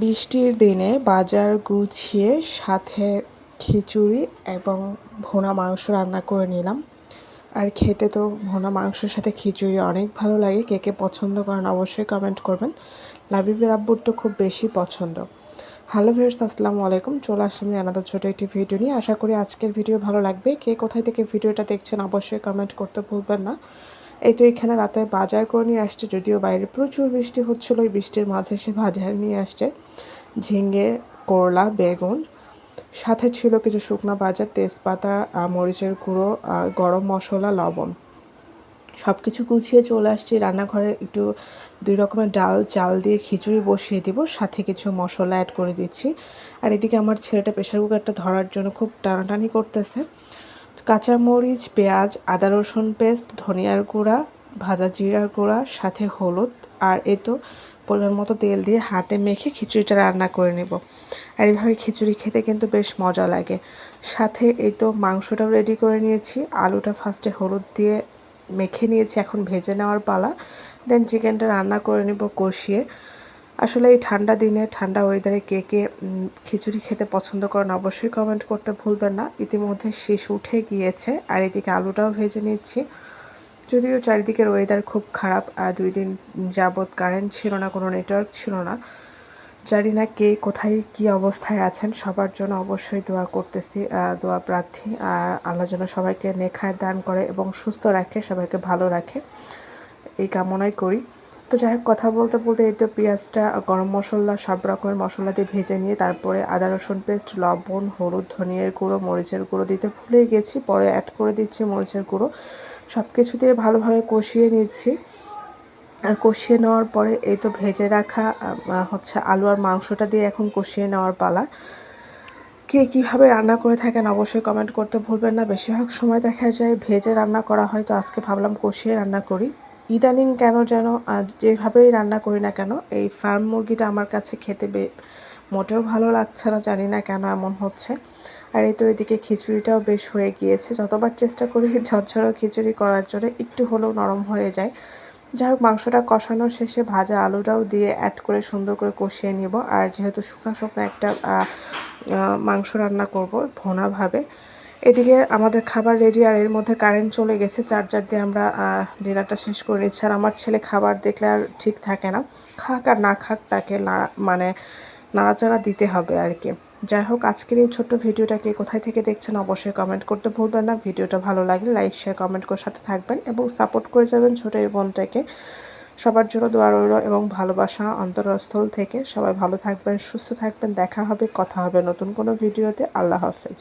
বৃষ্টির দিনে বাজার গুছিয়ে সাথে খিচুড়ি এবং ভোনা মাংস রান্না করে নিলাম। আর খেতে তো ভোনা মাংসের সাথে খিচুড়ি অনেক ভালো লাগে। কে কে পছন্দ করেন অবশ্যই কমেন্ট করবেন। লাবিবের আব্বুর তো খুব বেশি পছন্দ। হ্যালো ভিউর্স আসসালামু আলাইকুম। চলে আসলাম আনাদের ছোটো একটি ভিডিও নিয়ে। আশা করি আজকের ভিডিও ভালো লাগবে। কে কোথায় থেকে ভিডিওটা দেখছেন অবশ্যই কমেন্ট করতে ভুলবেন না। এই তো এখানে রাতে বাজার করে নিয়ে আসছে, যদিও বাইরে প্রচুর বৃষ্টি হচ্ছিল ওই বৃষ্টির মাঝে সে বাজার নিয়ে আসছে। ঝিঙ্গে করলা, বেগুন, সাথে ছিল কিছু শুকনো বাজার, তেজপাতা মরিচের গুঁড়ো গরম মশলা, লবণ। সব কিছু গুছিয়ে চলে আসছি, রান্নাঘরে একটু দুই রকমের ডাল, চাল দিয়ে খিচুড়ি বসিয়ে দিব, সাথে কিছু মশলা অ্যাড করে দিচ্ছি। আর এদিকে আমার ছেলেটা প্রেশার কুকারটা ধরার জন্য খুব টানাটানি করতেছে। কাঁচামরিচ, পেঁয়াজ, আদা রসুন পেস্ট, ধনিয়ার গুঁড়া, ভাজা জিরার গুঁড়া, সাথে হলুদ, আর এ তো পরিমাণ মতো তেল দিয়ে হাতে মেখে খিচুড়িটা রান্না করে নেব। আর এইভাবে খিচুড়ি খেতে কিন্তু বেশ মজা লাগে। সাথে এই তো মাংসটাও রেডি করে নিয়েছি। আলুটা ফার্স্টে হলুদ দিয়ে মেখে নিয়েছি, এখন ভেজে নেওয়ার পালা। দেন চিকেনটা রান্না করে নেব কষিয়ে। আসলে এই ঠান্ডা দিনে, ঠান্ডা ওয়েদারে কে কে খিচুড়ি খেতে পছন্দ করেন অবশ্যই কমেন্ট করতে ভুলবেন না। ইতিমধ্যে শেষ উঠে গিয়েছে আর এদিকে আলুটাও ভেজে নিচ্ছি। যদিও চারিদিকের ওয়েদার খুব খারাপ আর দুই দিন যাবৎ কারেন্ট ছিল না, কোনো নেটওয়ার্ক ছিল না। জানি না কে কোথায় কি অবস্থায় আছেন, সবার জন্য অবশ্যই দোয়া করতেছি দোয়া প্রার্থী আল্লাহ যেন সবাইকে নেখায় দান করে এবং সুস্থ রাখে, সবাইকে ভালো রাখে। এই কামনাই করি। তো যাই হোক, কথা বলতে বলতে এই তো পেঁয়াজটা, গরম মশলা, সব রকমের মশলা দিয়ে ভেজে নিয়ে তারপরে আদা, রসুন পেস্ট, লবণ, হলুদ, ধনিয়ার গুঁড়ো, মরিচের গুঁড়ো দিতে ভুলে গেছি, পরে অ্যাড করে দিচ্ছি মরিচের গুঁড়ো। সব কিছু দিয়ে ভালোভাবে কষিয়ে নিচ্ছি। আর কষিয়ে নেওয়ার পরে এই তো ভেজে রাখা হচ্ছে আলু আর মাংসটা দিয়ে এখন কষিয়ে নেওয়ার পালা। কে কীভাবে রান্না করে থাকেন অবশ্যই কমেন্ট করতে ভুলবেন না। বেশিরভাগ সময় দেখা যায় ভেজে রান্না করা হয়, তো আজকে ভাবলাম কষিয়ে রান্না করি। ইদানিং কেন যেন যেভাবেই রান্না করি না কেন, এই ফার্ম মুরগিটা আমার কাছে খেতে বে, মোটেও ভালো লাগছে না, জানি না কেন এমন হচ্ছে। আর এই তো এদিকে খিচুড়িটাও বেশ হয়ে গিয়েছে। যতবার চেষ্টা করি ঝরঝরো খিচুড়ি করার জন্য, একটু হলেও নরম হয়ে যায়। যাই হোক, মাংসটা কষানোর শেষে ভাজা আলুটাও দিয়ে অ্যাড করে সুন্দর করে কষিয়ে নিব। আর যেহেতু শুকনো শুকনো একটা মাংস রান্না করব ভোনাভাবে এদিকে আমাদের খাবার রেডি আর এর মধ্যে কারেন্ট চলে গেছে। চার্জার দিয়ে আমরা ডিনারটা শেষ করে নিচ্ছি। আর আমার ছেলে খাবার দেখলে আর ঠিক থাকে না। খাক আর না খাক তাকে মানে নাড়াচাড়া দিতে হবে আর কি। যাই হোক, আজকের এই ছোট্ট ভিডিওটাকে কোথায় থেকে দেখছেন অবশ্যই কমেন্ট করতে ভুলবেন না। ভিডিওটা ভালো লাগলে লাইক শেয়ার কমেন্ট করে সাথে থাকবেন এবং সাপোর্ট করে যাবেন ছোটো এই বোনটাকে। সবার জন্য দোয়া রইল এবং ভালোবাসা অন্তরস্থল থেকে। সবাই ভালো থাকবেন, সুস্থ থাকবেন। দেখা হবে, কথা হবে নতুন কোনো ভিডিওতে আল্লাহ হাফেজ।